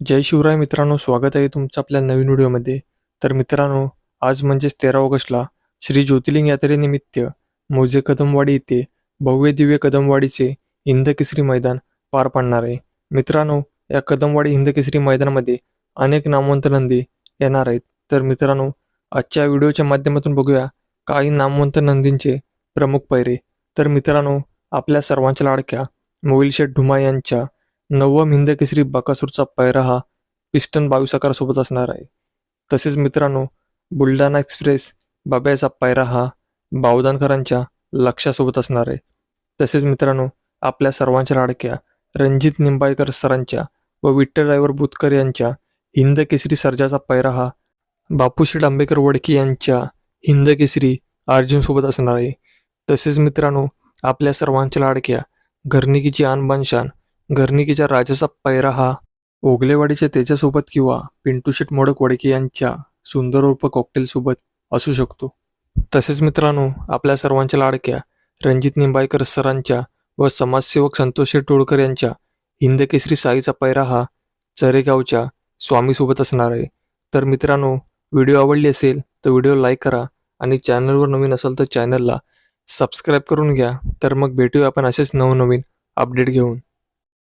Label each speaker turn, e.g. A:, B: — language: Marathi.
A: जय शिवराय मित्रांनो स्वागत आहे तुमचं आपल्या नवीन व्हिडिओमध्ये. तर मित्रांनो आज म्हणजेच तेरा ऑगस्टला श्री ज्योतिर्लिंग यात्रेनिमित्त मोजे कदमवाडी येथे भव्य दिव्य कदमवाडीचे हिंदकेसरी मैदान पार पडणार आहे. मित्रांनो या कदमवाडी हिंदकेसरी मैदानामध्ये अनेक नामवंत नंदी येणार आहेत. तर मित्रांनो आजच्या व्हिडिओच्या माध्यमातून बघूया काही नामवंत नंदींचे प्रमुख पैरे. तर मित्रांनो आपल्या सर्वांच्या लाडक्या मोविलशेठ ढुमा यांच्या नवम हिंद केसरी बकासूरचा पैरा हा पिस्टन बावीस आकारासोबत असणार आहे. तसेच मित्रांनो बुलढाणा एक्सप्रेस बाब्याचा पैरा हा बावदानकरांच्या लक्षासोबत असणार आहे. तसेच मित्रांनो आपल्या सर्वांच्या लाडक्या रणजित निंबाळकर सरांच्या व विठ्ठल ड्रायव्हर बुतकर यांच्या हिंद केसरी सर्जाचा पैरा हा बापूश्री आंबेकर वडके यांच्या हिंद केसरी अर्जुनसोबत असणार आहे. तसेच मित्रांनो आपल्या सर्वांच्या लाडक्या घरनिकीची आनबानशान घरणिकीच्या राजाचा पैरा हा ओगलेवाडीच्या तेजासोबत किंवा पिंटू शेट मोडक वडके यांच्या सुंदर उर्फ कॉकटेलसोबत असू शकतो. तसेच मित्रांनो आपल्या सर्वांच्या लाडक्या रणजित निंबाळकर सरांच्या व समाजसेवक संतोष टोळकर यांच्या हिंद केसरी साईचा पैरा हा चरेगावच्या स्वामीसोबत असणार आहे. तर मित्रांनो व्हिडिओ आवडली असेल तर व्हिडिओ लाईक करा आणि चॅनलवर नवीन असाल तर चॅनलला सबस्क्राईब करून घ्या. तर मग भेटूया आपण असेच नवनवीन अपडेट घेऊन.